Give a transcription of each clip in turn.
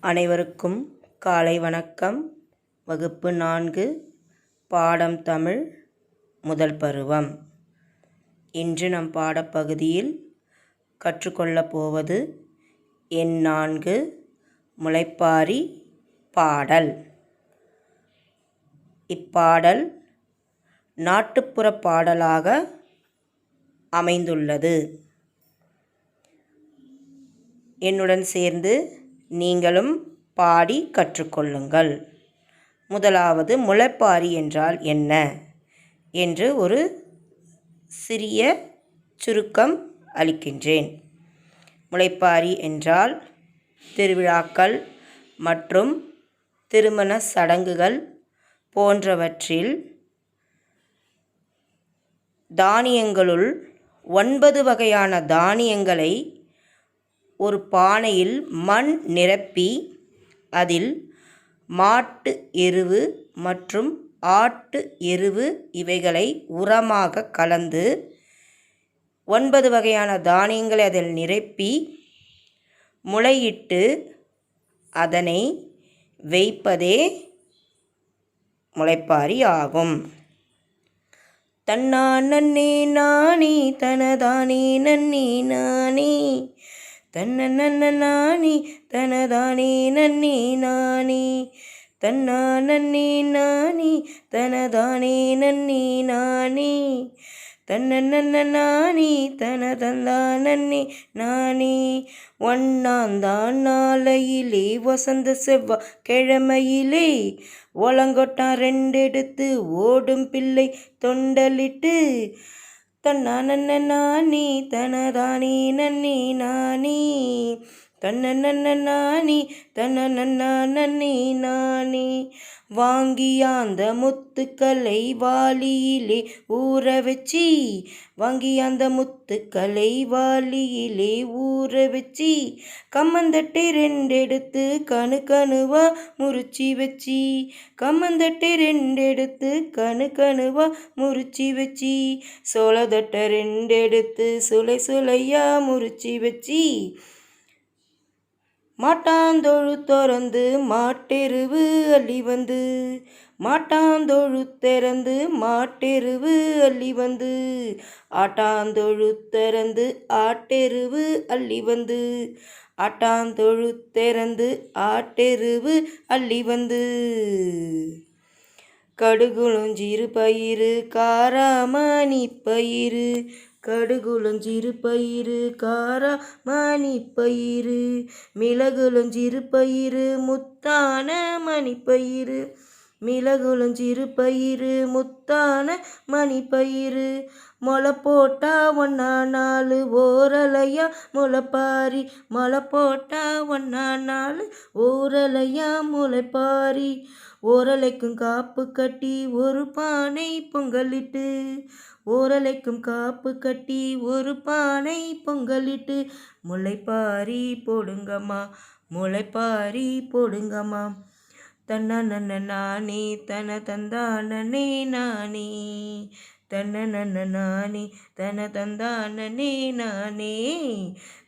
அனைவருக்கும் காலை வணக்கம். வகுப்பு நான்கு பாடம் தமிழ் முதல் பருவம். இன்று நம் பாடப்பகுதியில் கற்றுக்கொள்ளப் போவது எண் நான்கு முளைப்பாரி பாடல். இப்பாடல் நாட்டுப்புற பாடலாக அமைந்துள்ளது. என்னுடன் சேர்ந்து நீங்களும் பாடி கற்றுக்கொள்ளுங்கள். முதலாவது முளைப்பாரி என்றால் என்ன? என்று ஒரு சிறிய சுருக்கம் அளிக்கின்றேன். முளைப்பாரி என்றால் திருவிழாக்கள் மற்றும் திருமண சடங்குகள் போன்றவற்றில் தானியங்களுள் ஒன்பது வகையான தானியங்களை ஒரு பானையில் மண் நிரப்பி அதில் மாட்டு எருவு மற்றும் ஆட்டு எருவு இவைகளை உரமாக கலந்து ஒன்பது வகையான தானியங்களை அதில் நிரப்பி முளையிட்டு அதனை வைப்பதே முளைப்பாரி ஆகும். தன்னா நன்னே நானே தனதானே நன்னே நானே தன்ன நன்ன நானே தனதானே நன்னே நானே. தன்னா நன்னே நானி தனதானே நன்னே நானே. தன்ன நன்ன நானே தனதந்தா நன்னே நானே. ஒன்னாந்தான் நாளையிலே வசந்த செவ்வா கிழமையிலே. ஒலங்கொட்டான் ரெண்டெடுத்து ஓடும் பிள்ளை தொண்டலிட்டு. தன்னா நன்ன நானே தனதானே நன்னே நானே தன்ன நன்ன நானே தன்ன நன்னா நன்னே நானே. வாங்கியாந்த முத்துக்களை வாலியிலே ஊற வச்சி வாங்கியாந்த முத்துக்களை வாலியிலே ஊற வச்சி கம்மந்தட்டை ரெண்டெடுத்து கணு கணுவா முறிச்சி வச்சி. கம்மந்தட்டை ரெண்டெடுத்து கணு கணுவா முறிச்சி வச்சி. சோளதட்டை ரெண்டெடுத்து சுளை சுளையா முறிச்சி வச்சி. மாட்டாந்தொழு திறந்து மாட்டெருவு அள்ளி வந்து. மாட்டாந்தொழு திறந்து மாட்டெருவு அள்ளி வந்து. ஆட்டாந்தொழு திறந்து ஆட்டெருவு அள்ளி வந்து. ஆட்டாந்தொழு திறந்து ஆட்டெருவு அள்ளி வந்து. கடுகுளுஞ்சிறு பயிறு காராமணி பயிறு கடுகுளஞ்சிறு பயிறு காரா மணிப்பயிறு மிளகுளஞ்சிறு பயிறு முத்தான மணிப்பயிறு மிளகுளஞ்சிறு பயிறு முத்தான மணி மொளை போட்டா ஒன்னா நாலு ஓரலையா முளைப்பாரி. மொளை போட்டா ஒன்னா நாலு ஓரலையா முளைப்பாரி. ஓரலைக்கும் காப்பு கட்டி ஒரு பானை பொங்கலிட்டு ஓரலைக்கும் காப்பு கட்டி ஒரு பானை பொங்கலிட்டு முளைப்பாரி போடுங்கம்மா முளைப்பாரி போடுங்கம்மா. தன்ன நன்ன நானே தன தந்தானே நானே. தன்ன நன்ன நானே தன தந்தானே நானே.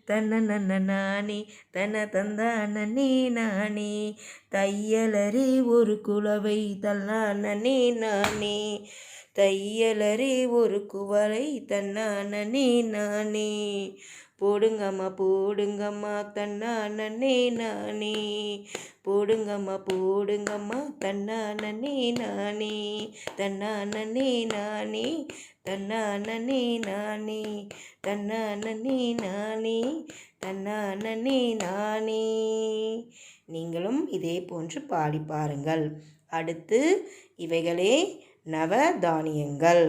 தன்ன நன்ன நானே தன தந்தானே நானே. தையலரே ஒரு குலவை தல்லானே நானே. தையலரே ஒரு குவளை தன்னானே நானே. போடுங்கம்மா போடுங்கம்மா தன்னானே நானே. போடுங்கம்மா போடுங்கம்மா தன்னானே நானே. தன்னானே நானே தன்னானே நானே. தன்னானே நானே தன்னானே நானே. நீங்களும் இதே போன்று பாடி பாருங்கள். அடுத்து இவைகளே நவதானியங்கள்.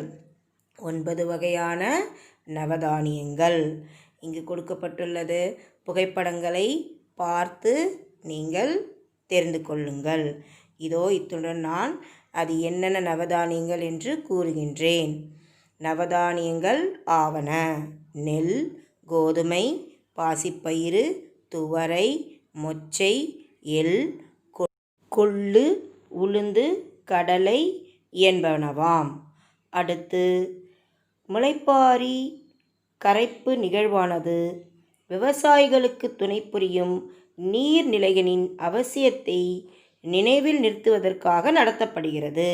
ஒன்பது வகையான நவதானியங்கள். இங்கு கொடுக்கப்பட்டுள்ளது. புகைப்படங்களை பார்த்து நீங்கள் தெரிந்து கொள்ளுங்கள். இதோ இத்துடன் நான் அது என்னென்ன நவதானியங்கள் என்று கூறுகின்றேன். நவதானியங்கள் ஆவன. நெல் கோதுமை பாசிப்பயிறு துவரை மொச்சை எள் கொள்ளு உளுந்து கடலை என்பனவாம் அடுத்து முளைப்பாரி கரைப்பு நிகழ்வானது. விவசாயிகளுக்கு துணை புரியும் நீர்நிலைகளின் அவசியத்தை நினைவில் நிறுத்துவதற்காக நடத்தப்படுகிறது.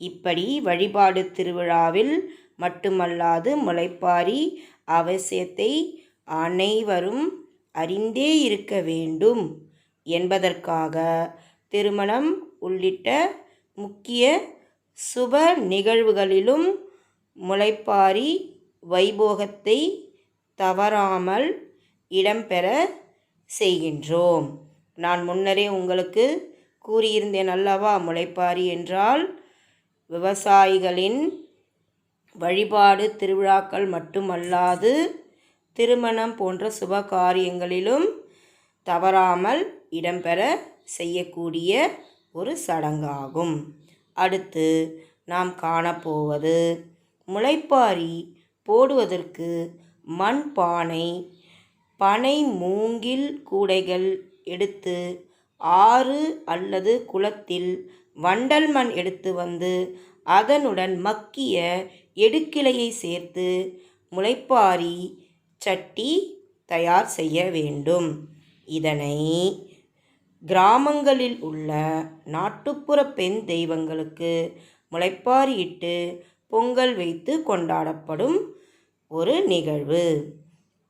இப்படி வழிபாடு திருவிழாவில் மட்டுமல்லாது முளைப்பாரி அவசியத்தை அனைவரும் அறிந்தே இருக்க வேண்டும் என்பதற்காக திருமணம் உள்ளிட்ட முக்கிய சுப நிகழ்வுகளிலும் முளைப்பாரி வைபோகத்தை தவறாமல் இடம்பெற செய்கின்றோம். நான் முன்னரே உங்களுக்கு கூறியிருந்தேன் அல்லவா? முளைப்பாரி என்றால் விவசாயிகளின் வழிபாடு திருவிழாக்கள் மட்டுமல்லாது திருமணம் போன்ற சுப காரியங்களிலும் தவறாமல் இடம்பெற செய்யக்கூடிய ஒரு சடங்காகும். அடுத்து நாம் காணப்போவது முளைப்பாரி போடுவதற்கு மண்பானை பனை மூங்கில் கூடைகள் எடுத்து ஆறு அல்லது குளத்தில் வண்டல் மண் எடுத்து வந்து அதனுடன் மக்கிய எடுக்கிளையை சேர்த்து முளைப்பாரி சட்டி தயார் செய்ய வேண்டும். இதனை கிராமங்களில் உள்ள நாட்டுப்புற பெண் தெய்வங்களுக்கு முளைப்பாரியிட்டு பொங்கல் வைத்து கொண்டாடப்படும் ஒரு நிகழ்வு.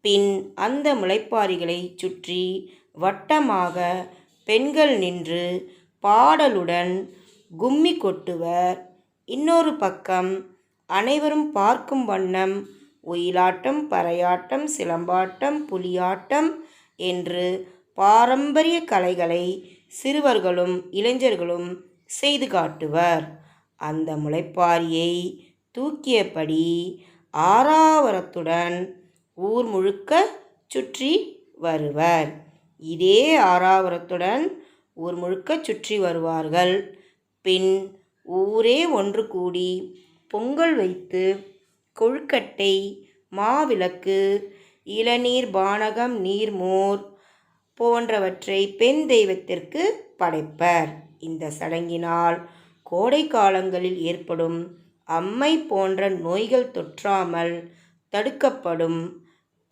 பின் அந்த முளைப்பாரிகளை சுற்றி வட்டமாக பெண்கள் நின்று பாடலுடன் கும்மி கொட்டுவர். இன்னொரு பக்கம் அனைவரும் பார்க்கும் வண்ணம் ஒயிலாட்டம் பறையாட்டம் சிலம்பாட்டம் புலியாட்டம் என்று பாரம்பரிய கலைகளை சிறுவர்களும் இளைஞர்களும் செய்து காட்டுவர். அந்த முளைப்பாரியை தூக்கியபடி ஆறாவரத்துடன் ஊர் முழுக்க சுற்றி வருவர். இதே ஆறாவரத்துடன் ஊர் முழுக்க சுற்றி வருவார்கள். பின் ஊரே ஒன்று கூடி பொங்கல் வைத்து கொழுக்கட்டை மாவிளக்கு இளநீர் பானகம் நீர்மோர் போன்றவற்றை பெண் தெய்வத்திற்கு படைப்பர். இந்த சடங்கினால் கோடை காலங்களில் ஏற்படும் அம்மை போன்ற நோய்கள் தொற்றாமல் தடுக்கப்படும்.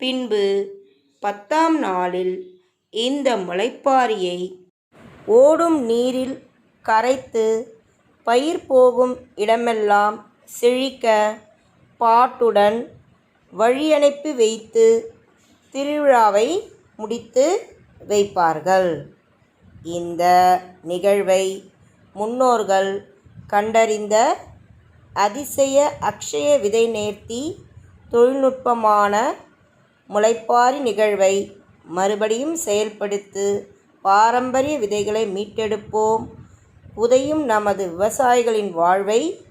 பின்பு பத்தாம் நாளில் இந்த முளைப்பாரியை ஓடும் நீரில் கரைத்து பயிர் போகும் இடமெல்லாம் செழிக்க பாட்டுடன் வழியனுப்பி வைத்து திருவிழாவை முடித்து வைப்பார்கள். இந்த நிகழ்வை முன்னோர்கள் கண்டறிந்த அதிசய அக்ஷய விதை நேர்த்தி தொழில்நுட்பமான முளைப்பாரி நிகழ்வை மறுபடியும் செயல்படுத்து பாரம்பரிய விதைகளை மீட்டெடுப்போம். புதையும் நமது விவசாயிகளின் வாழ்வை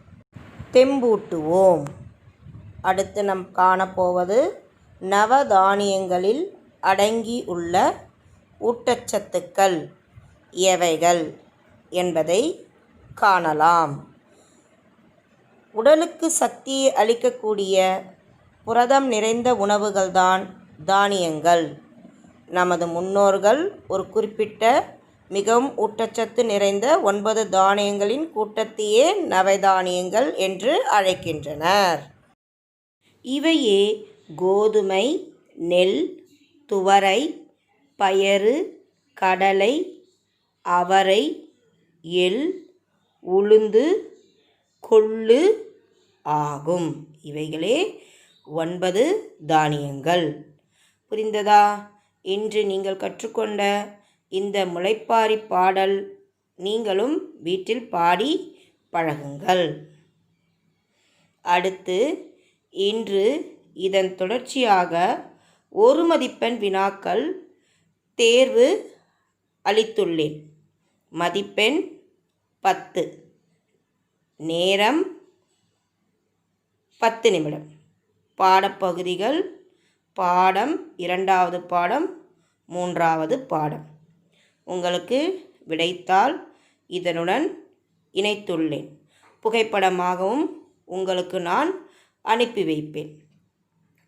தெம்பூட்டுவோம். அடுத்து நம் காணப்போவது நவதானியங்களில் அடங்கி உள்ள ஊட்டச்சத்துக்கள் எவைகள் என்பதை காணலாம். உடலுக்கு சக்தியை அளிக்கக்கூடிய புரதம் நிறைந்த உணவுகள்தான் தானியங்கள். நமது முன்னோர்கள் ஒரு குறிப்பிட்ட மிகவும் ஊட்டச்சத்து நிறைந்த ஒன்பது தானியங்களின் கூட்டத்தையே நவதானியங்கள் என்று அழைக்கின்றனர். இவையே கோதுமை நெல் துவரை பயறு கடலை அவரை எள் உளுந்து கொள்ளு ஆகும். இவைகளே ஒன்பது தானியங்கள். புரிந்ததா? இன்று நீங்கள் கற்றுக்கொண்ட இந்த முளைப்பாரி பாடல் நீங்களும் வீட்டில் பாடி பழகுங்கள். அடுத்து இன்று இதன் தொடர்ச்சியாக ஒரு மதிப்பெண் வினாக்கள் தேர்வு அளித்துள்ளேன். மதிப்பெண் பத்து. நேரம் பத்து நிமிடம். பாடப்பகுதிகள் பாடம் இரண்டாவது பாடம் மூன்றாவது பாடம். உங்களுக்கு விடைத்தால் இதனுடன் இணைத்துள்ளேன். புகைப்படமாகவும் உங்களுக்கு நான் அனுப்பி வைப்பேன்.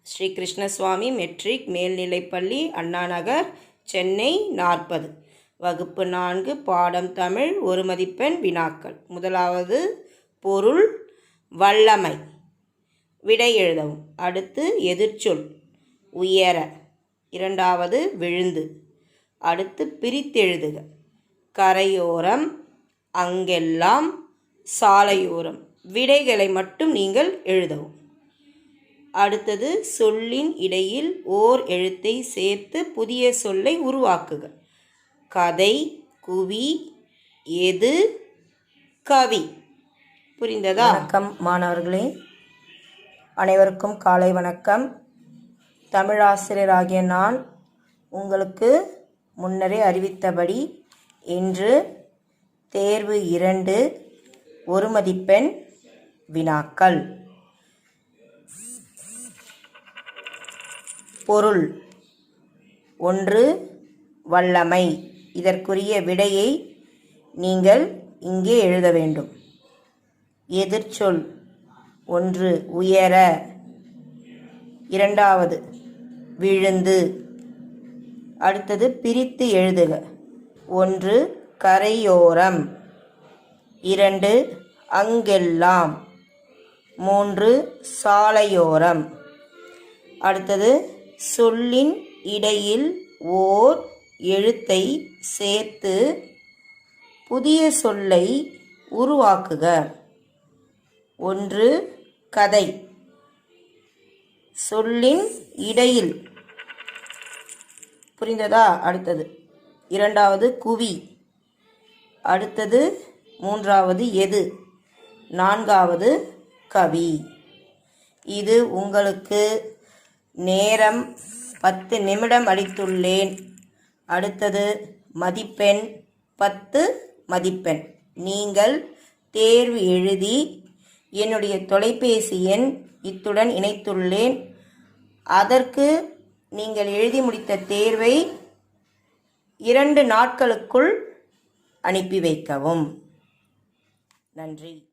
ஸ்ரீ கிருஷ்ணசுவாமி மெட்ரிக் மேல்நிலைப்பள்ளி அண்ணாநகர் சென்னை நாற்பது. வகுப்பு நான்கு பாடம் தமிழ் ஒரு மதிப்பெண் வினாக்கள். முதலாவது பொருள் வல்லமை. விடை எழுதவும். அடுத்து எதிர்ச்சொல் உயர. இரண்டாவது விழுந்து. அடுத்து பிரித்தெழுதுக. கரையோரம் அங்கெல்லாம் சாலையோரம். விடைகளை மட்டும் நீங்கள் எழுதவும். அடுத்தது சொல்லின் இடையில் ஓர் எழுத்தை சேர்த்து புதிய சொல்லை உருவாக்குக. கதை குவி எது கவி. புரிந்ததா? வணக்கம் மாணவர்களே. அனைவருக்கும் காலை வணக்கம். தமிழாசிரியராகிய நான் உங்களுக்கு முன்னரே அறிவித்தபடி இன்று தேர்வு இரண்டு ஒரு மதிப்பெண் வினாக்கள். பொருள். ஒன்று வல்லமை. இதற்குரிய விடையை நீங்கள் இங்கே எழுத வேண்டும். எதிர்ச்சொல். ஒன்று உயர. இரண்டாவது விழுந்து. அடுத்தது பிரித்து எழுதுக. ஒன்று கரையோரம். இரண்டு அங்கெல்லாம். மூன்று சாலையோரம். அடுத்தது சொல்லின் இடையில் ஓர் எழுத்தை சேர்த்து புதிய சொல்லை உருவாக்குக. ஒன்று கதை. சொல்லின் இடையில். புரிந்ததா? அடுத்தது. இரண்டாவது குவி. அடுத்தது மூன்றாவது எது? நான்காவது கவி. இது உங்களுக்கு நேரம் பத்து நிமிடம் அளித்துள்ளேன் அடுத்தது மதிப்பெண் பத்து மதிப்பெண். நீங்கள் தேர்வு எழுதி என்னுடைய தொலைபேசி எண் இத்துடன் இணைத்துள்ளேன். அதற்கு நீங்கள் எழுதி முடித்த தேர்வை இரண்டு நாட்களுக்குள் அனுப்பி வைக்கவும். நன்றி.